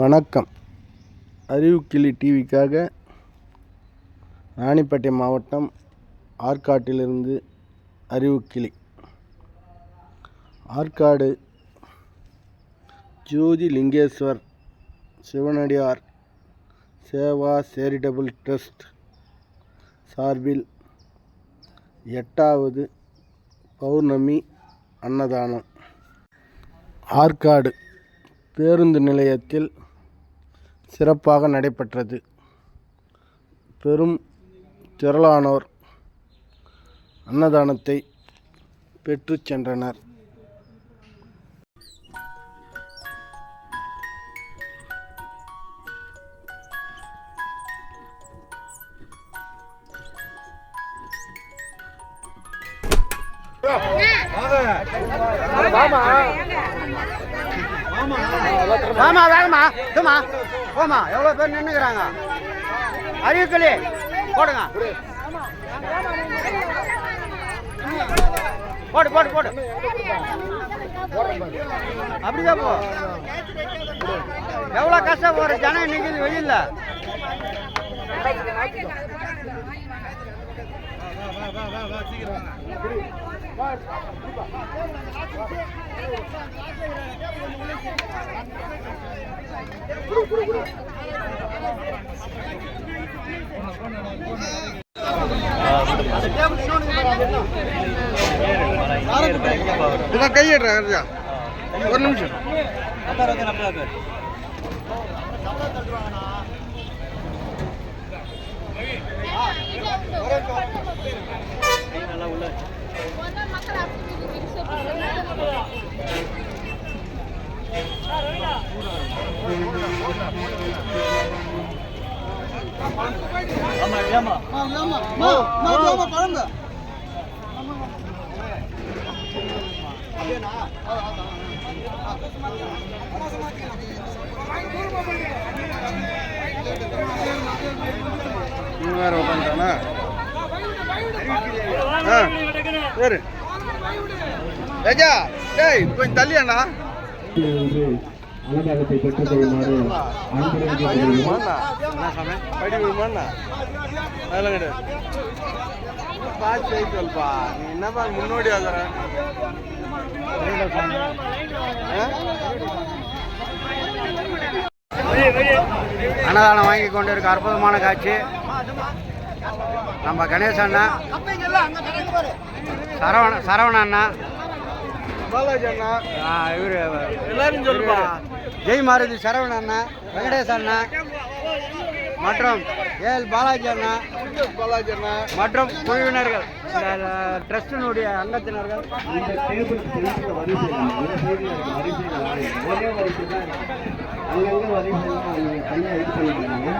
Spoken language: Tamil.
வணக்கம். அறிவுக்கிளி டிவிக்காக ராணிப்பேட்டை மாவட்டம் ஆற்காட்டிலிருந்து அறிவுக்கிளி. ஆற்காடு ஜோதி லிங்கேஸ்வர் சிவனடியார் சேவா சேரிட்டபிள் ட்ரஸ்ட் சார்பில் எட்டாவது பௌர்ணமி அன்னதானம். ஆற்காடு பேருந்து நிலையத்தில் சிறப்பாக நடைபெற்றது. பெரும் திரளானோர் அன்னதானத்தை பெற்று சென்றனர். வாமா. வேகமா இதுமா போமா எவ்வளோ பேர் நின்றுக்கிறாங்க அறிவுக்களி போடுங்க. போடு போடு போடு. அப்படிதான் போ. எவ்வளோ கஷ்டம் ஒரு ஜனம் நிற்குது வெயில்ல இதான் கையிடுறா ஒரு நிமிஷம். இவங்க வேற உட்காந்துட்டானா ஆ. சரி ரஜா டேய் கொஞ்சம் தள்ளியாண்ணா அன்னதானத்தை பெற்றுக் கொள்ளுமாறு அன்புடன் அதெல்லாம் கிடையாது பார்த்து சொல்பா நீ என்னப்பா முன்னோடி ஆகுற அன்னதானம் வாங்கி கொண்டு இருக்க அற்புதமான காட்சி. நம்ம கணேச அண்ணா சரவண சரவண அண்ணா. பாலாஜி அண்ணா. இவர் எல்லாரும் சொல்லுப்பா. ஜெய் மாருதி சரவண அண்ணா வெங்கடேஷ் அண்ணா மற்றும் ஏஎல் பாலாஜி அண்ணா பாலாஜி அண்ணா. மற்றும் குழுவினர்கள் இந்த ட்ரஸ்டினுடைய அங்கத்தினர்கள். இந்த டேபிள் வரிசையில் வரிசையில்